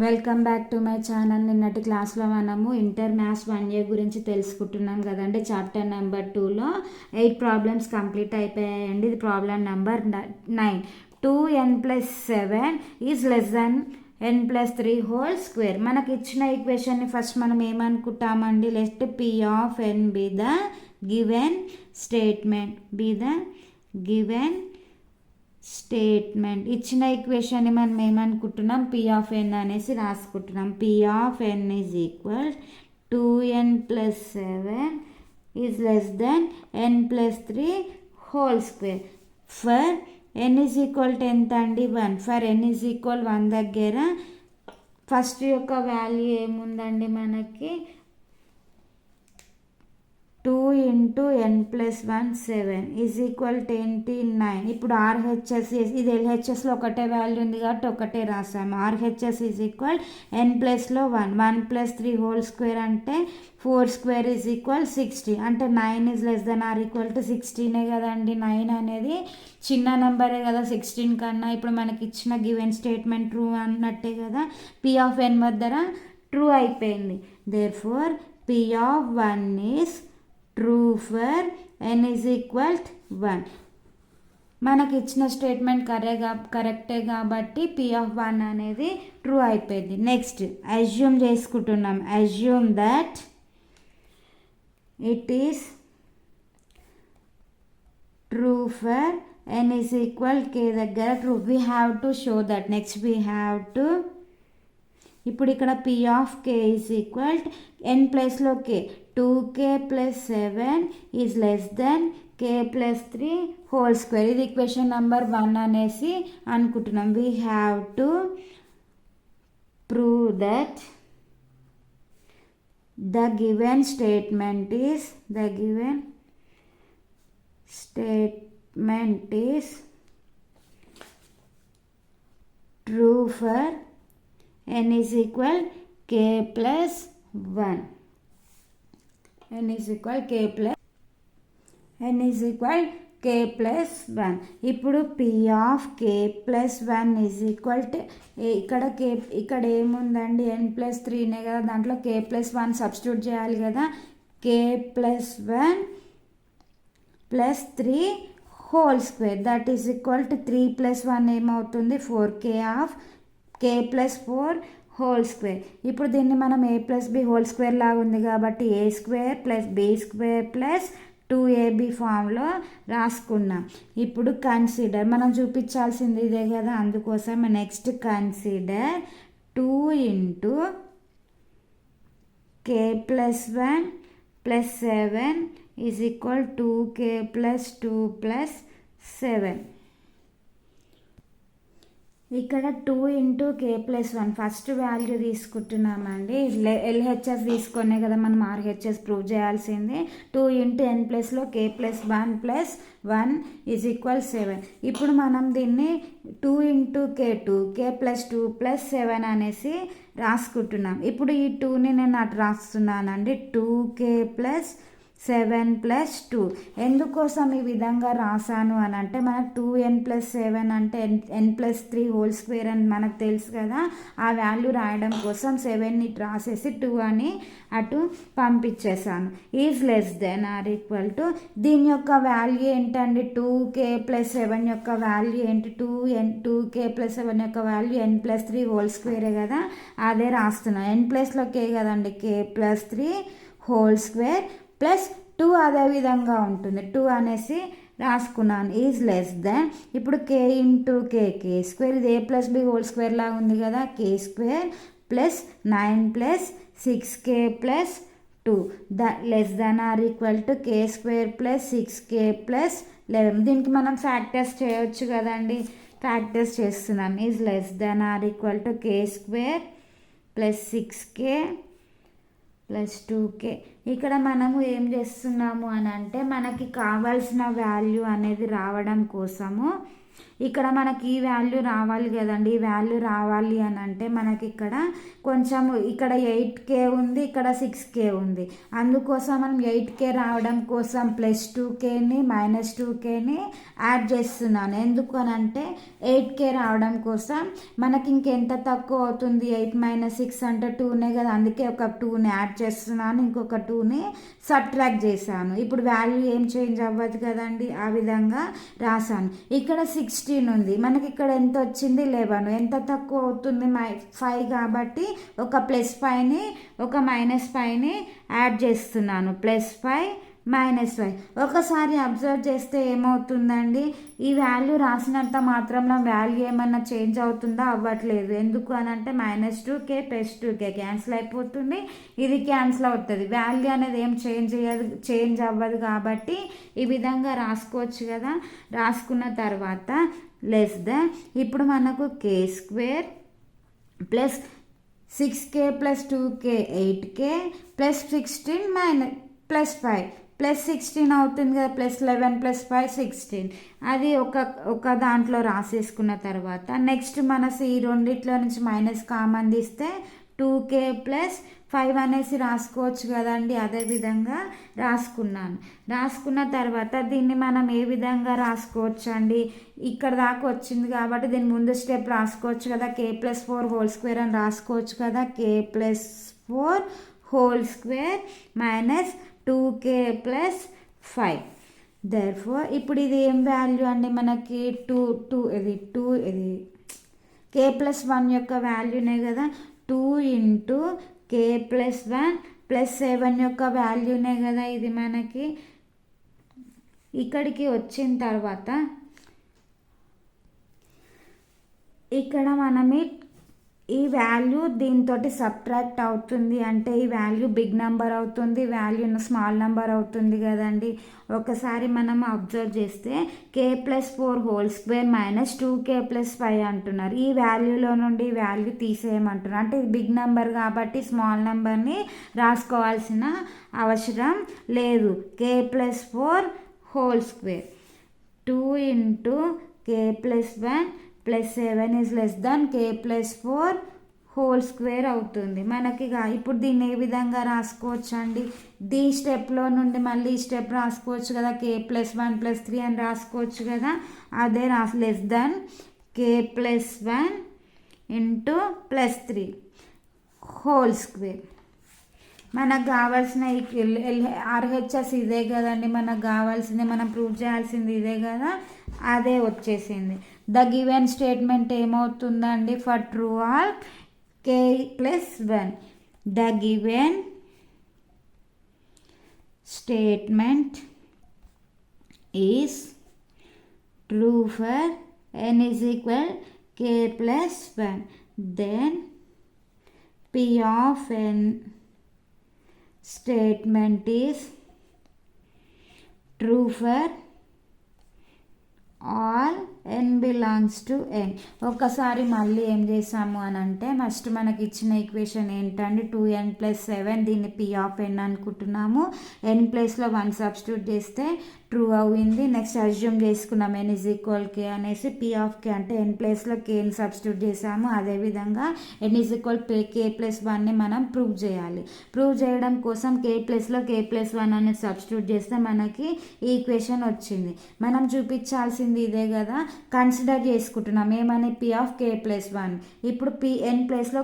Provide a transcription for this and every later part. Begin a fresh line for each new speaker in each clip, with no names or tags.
Welcome back to my channel నిన్నటి క్లాస్లో మనము ఇంటర్ మ్యాథ్స్ వన్ ఇయర్ గురించి తెలుసుకుంటున్నాం కదండి. చాప్టర్ నెంబర్ టూలో ఎయిట్ ప్రాబ్లమ్స్ కంప్లీట్ అయిపోయాయండి. ఇది problem number nine two n plus seven is less than n plus three whole square మనకి ఇచ్చిన ఈక్వేషన్ని ఫస్ట్ మనం ఏమనుకుంటామండి? Let P of n be the given statement be the given statement ఇచ్చిన ఈక్వేషన్ని మనం ఏమనుకుంటున్నాం? పి ఆఫ్ ఎన్ అనేసి రాసుకుంటున్నాం. P of n is equal to n plus seven is less than n plus three whole square for N is equal tenth అండి? One for N is equal one దగ్గర first యొక్క value ఏముందండి మనకి? Two into N plus one seven is equal twenty nine. ఇప్పుడు RHS ఇది ఎల్హెచ్ఎస్లో ఒకటే value ఉంది కాబట్టి ఒకటే రాసాము ఆర్హెచ్ఎస్ ఈజ్ ఈక్వల్ ఎన్ ప్లస్లో one. One plus three whole square అంటే four square is equal sixty. అంటే nine is less than or equal to సిక్స్టీనే కదండి. నైన్ అనేది చిన్న నెంబరే కదా సిక్స్టీన్ కన్నా. ఇప్పుడు మనకి ఇచ్చిన గివెన్ స్టేట్మెంట్ ట్రూ అన్నట్టే కదా. పి ఆఫ్ ఎన్ వద్దర? ట్రూ అయిపోయింది. Therefore P of one is true for n is equal one మనకి ఇచ్చిన స్టేట్మెంట్ కరే కరెక్టే కాబట్టి పి ఆఫ్ వన్ అనేది ట్రూ అయిపోయింది. నెక్స్ట్ అజ్యూమ్ చేసుకుంటున్నాం. Assume that it is true for n is equal k దగ్గర true we have to show that next we have to ఇప్పుడు ఇక్కడ P of k is equal n ప్లేస్లో k two k plus seven is less than k plus three whole square ఇది equation number one అనేసి అనుకుంటున్నాం we have to prove that the given statement is the given statement is true for n is equal k plus 1 n is equal k plus n is equal k plus 1 ఇప్పుడు P of k plus one is equal to ఇక్కడ k ఇక్కడ ఏముందండి? N plus త్రీనే కదా. దాంట్లో కే plus one substitute చేయాలి కదా. K plus one plus three whole square that is equal to three plus one ఏమవుతుంది? Four k of k plus four whole square. ఇప్పుడు దీన్ని మనం A plus B whole square లాగా ఉంది కాబట్టి A square plus B square plus two A B ఫామ్లో రాసుకున్నాం. ఇప్పుడు కన్సిడర్ మనం చూపించాల్సింది ఇదే కదా. అందుకోసం next consider two into k plus one plus seven is equal two k plus two plus seven. ఇక్కడ two into k plus one first value తీసుకుంటున్నామండి. LHS తీసుకునే కదా మనం ఆర్హెచ్ఎస్ ప్రూవ్ చేయాల్సింది. టూ ఇంటూ ఎన్ ప్లస్లో k plus one plus one is equal seven ఇప్పుడు మనం దీన్ని two into k two k plus two plus seven అనేసి రాసుకుంటున్నాం. ఇప్పుడు ఈ టూని నేను అటు రాస్తున్నానండి. Two k plus seven plus two ఎందుకోసం ఈ విధంగా రాసాను అని అంటే మనకు టూ ఎన్ ప్లస్ సెవెన్ అంటే n n plus three whole square అని మనకు తెలుసు కదా. ఆ వాల్యూ రాయడం కోసం సెవెన్ని రాసేసి టూ అని అటు పంపించేశాను. Is less than or equal to దీని యొక్క వాల్యూ ఏంటండి? టూ కే ప్లస్ సెవెన్ యొక్క వాల్యూ ఏంటి? Two n two k plus seven యొక్క value n plus three whole స్క్వేరే కదా. అదే రాస్తున్నాను. ఎన్ ప్లస్లో కే కదండి? K plus three whole square plus two అదే విధంగా ఉంటుంది. టూ అనేసి రాసుకున్నాను. ఈజ్ లెస్ దెన్ ఇప్పుడు k into k k square ఇది A plus B whole square లాగా ఉంది కదా k square plus nine plus six k plus two. The less than or equal to k square plus six k plus eleven. దీనికి మనం factors చేయొచ్చు కదండి. Factors చేస్తున్నాం is less than or equal to k square plus six k plus two k. ఇక్కడ మనము ఏం చేస్తున్నాము అని అంటే మనకి కావాల్సిన వాల్యూ అనేది రావడం కోసము ఇక్కడ మనకి ఈ వాల్యూ రావాలి కదండి. ఈ వాల్యూ రావాలి అని అంటే మనకి ఇక్కడ కొంచెం ఇక్కడ ఎయిట్ కే ఉంది ఇక్కడ సిక్స్ కే ఉంది. అందుకోసం మనం ఎయిట్ కే రావడం కోసం ప్లస్ టూ కేని మైనస్ టూ కేని యాడ్ చేస్తున్నాను. ఎందుకు అని అంటే ఎయిట్ కే రావడం కోసం మనకి ఇంకెంత తక్కువ అవుతుంది? ఎయిట్ మైనస్ సిక్స్ అంటే టూనే కదా. అందుకే ఒక టూని యాడ్ చేస్తున్నాను. ఇంకొక టూని సబ్ట్రాక్ట్ చేశాను. ఇప్పుడు వాల్యూ ఏం చేంజ్ అవ్వదు కదండి? ఆ విధంగా రాశాను. ఇక్కడ సిక్స్టీ సిక్స్టీన్ ఉంది మనకి ఇక్కడ ఎంత వచ్చింది? లెవెన్. ఎంత తక్కువ అవుతుంది? మై ఫైవ్ కాబట్టి ఒక ప్లస్ ఫైవ్ని ఒక మైనస్ ఫైవ్ని యాడ్ చేస్తున్నాను. ప్లస్ ఫైవ్ మైనస్ వై ఒకసారి అబ్జర్వ్ చేస్తే ఏమవుతుందండి? ఈ వాల్యూ రాసినంత మాత్రంలో వాల్యూ ఏమన్నా చేంజ్ అవుతుందా? అవ్వట్లేదు. ఎందుకు అని అంటే minus two k plus two k cancel అయిపోతుంది. ఇది క్యాన్సిల్ అవుతుంది. వాల్యూ అనేది ఏం చేంజ్ అయ్యదు చేంజ్ అవ్వదు కాబట్టి ఈ విధంగా రాసుకోవచ్చు కదా? రాసుకున్న తర్వాత లెస్ దెన్ ఇప్పుడు మనకు k square plus six k plus two k eight k plus sixteen minus plus five plus sixteen అవుతుంది కదా plus eleven plus five sixteen అది ఒక ఒక దాంట్లో రాసేసుకున్న తర్వాత నెక్స్ట్ మన ఈ రెండిట్లో నుంచి మైనస్ కామన్ తీస్తే టూ కే ప్లస్ ఫైవ్ అనేసి రాసుకోవచ్చు కదండి. అదే విధంగా రాసుకున్నాను. రాసుకున్న తర్వాత దీన్ని మనం ఏ విధంగా రాసుకోవచ్చు అండి ఇక్కడ దాకా వచ్చింది కాబట్టి దీని ముందు స్టెప్ రాసుకోవచ్చు కదా. K plus four whole square అని రాసుకోవచ్చు కదా. K plus four whole square minus two k plus five. Therefore ఇప్పుడు ఇది ఏం వాల్యూ అండి మనకి? టూ టూ ఇది టూ ఇది కే ప్లస్ వన్ యొక్క వాల్యూనే కదా? Two into k plus one plus seven యొక్క వాల్యూనే కదా ఇది మనకి? ఇక్కడికి వచ్చిన తర్వాత ఇక్కడ మనమే ఈ వాల్యూ దీంతో సబ్ట్రాక్ట్ అవుతుంది అంటే ఈ వాల్యూ బిగ్ నెంబర్ అవుతుంది వాల్యూ స్మాల్ నెంబర్ అవుతుంది కదండి. ఒకసారి మనం అబ్జర్వ్ చేస్తే k plus four whole square minus two k plus five అంటున్నారు. ఈ వాల్యూలో నుండి వాల్యూ తీసేయమంటున్నారు. అంటే బిగ్ నెంబర్ కాబట్టి స్మాల్ నెంబర్ని రాసుకోవాల్సిన అవసరం లేదు. K plus four whole square two into k plus one plus seven is less than k plus four whole square అవుతుంది. మనకి ఇప్పుడు దీన్ని ఏ విధంగా రాసుకోవచ్చు అండి దీ స్టెప్లో నుండి మళ్ళీ ఈ స్టెప్ రాసుకోవచ్చు కదా? K plus one plus three అని రాసుకోవచ్చు కదా? అదే రాసు less than k plus one into plus three whole square మనకు కావాల్సిన ఆర్హెచ్ఎస్ ఇదే కదండి. మనకు కావాల్సింది మనం ప్రూవ్ చేయాల్సింది ఇదే కదా? అదే వచ్చేసింది. ద గివెన్ స్టేట్మెంట్ ఏమవుతుందండి? For true all k plus one the given statement is true for n is equal k plus one then P of n statement is true for all n belongs to N ఒకసారి మళ్ళీ ఏం చేసాము అని అంటే first మనకి ఇచ్చిన equation ఏంటంటే two ఎన్ plus seven దీన్ని పి ఆఫ్ ఎన్ అనుకుంటున్నాము. ఎన్ ప్లేస్లో వన్ సబ్స్టిట్యూట్ చేస్తే ట్రూ అయింది నెక్స్ట్ అజ్యూమ్ చేసుకున్నాం ఎన్ ఇజ్ ఈక్వల్ కే అనేసి పి ఆఫ్ కే అంటే ఎన్ ప్లేస్లో కేని సబ్స్టిట్యూట్ చేసాము అదేవిధంగా n is equal P k plus వన్ని మనం ప్రూవ్ చేయాలి. ప్రూవ్ చేయడం కోసం కే ప్లస్లో కే ప్లస్ వన్ అనేది సబ్స్టిట్యూట్ చేస్తే మనకి ఈ ఈక్వేషన్ వచ్చింది. మనం చూపించాల్సింది ఇదే కదా. కన్సిడర్ చేసుకుంటున్నాం. ఏమని? P of k plus one ఇప్పుడు P n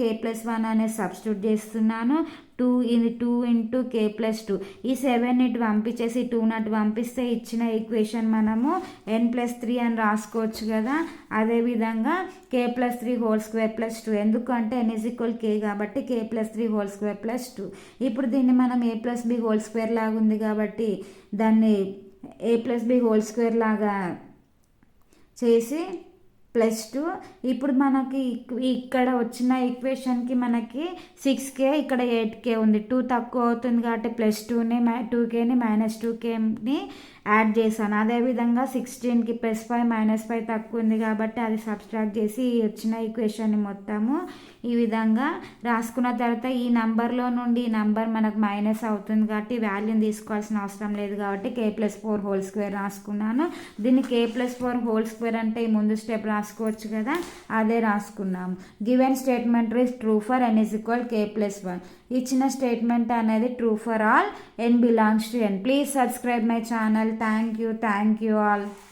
k plus one అనే సబ్స్టిట్యూట్ చేస్తున్నాను. టూ ఇది two into k plus two ఈ సెవెన్ ఇటు పంపించేసి టూ నటు పంపిస్తే ఇచ్చిన ఈక్వేషన్ మనము ఎన్ ప్లస్ త్రీ అని రాసుకోవచ్చు కదా. అదేవిధంగా k plus three whole square plus two ఎందుకంటే ఎన్ ఈక్వల్ కే కాబట్టి k plus three whole square plus two ఇప్పుడు దీన్ని మనం A plus B whole square లాగా ఉంది కాబట్టి దాన్ని A plus B whole square లాగా చేసి ప్లస్ టూ. ఇప్పుడు మనకి ఇక్కడ వచ్చిన ఈక్వేషన్కి మనకి సిక్స్ కే ఇక్కడ ఎయిట్ కే ఉంది. టూ తక్కువ అవుతుంది కాబట్టి ప్లస్ టూని టూ కేని మైనస్ టూ కేని యాడ్ చేశాను. అదేవిధంగా సిక్స్టీన్కి ప్లస్ ఫైవ్ మైనస్ ఫైవ్ తక్కువ ఉంది కాబట్టి అది సబ్స్ట్రాక్ట్ చేసి వచ్చిన ఈక్వేషన్ని మొత్తము ఈ విధంగా రాసుకున్న తర్వాత ఈ నంబర్లో నుండి ఈ నంబర్ మనకు మైనస్ అవుతుంది కాబట్టి వాల్యూని తీసుకోవాల్సిన అవసరం లేదు కాబట్టి k plus four whole square రాసుకున్నాను. దీన్ని k plus four whole square అంటే ఈ ముందు స్టెప్ రాసుకోవచ్చు కదా అదే రాసుకున్నాము. Given statement is true for n is equal k plus one ఇచ్చిన స్టేట్మెంట్ అనేది true for all n belongs to N please subscribe my channel well thank you thank you all.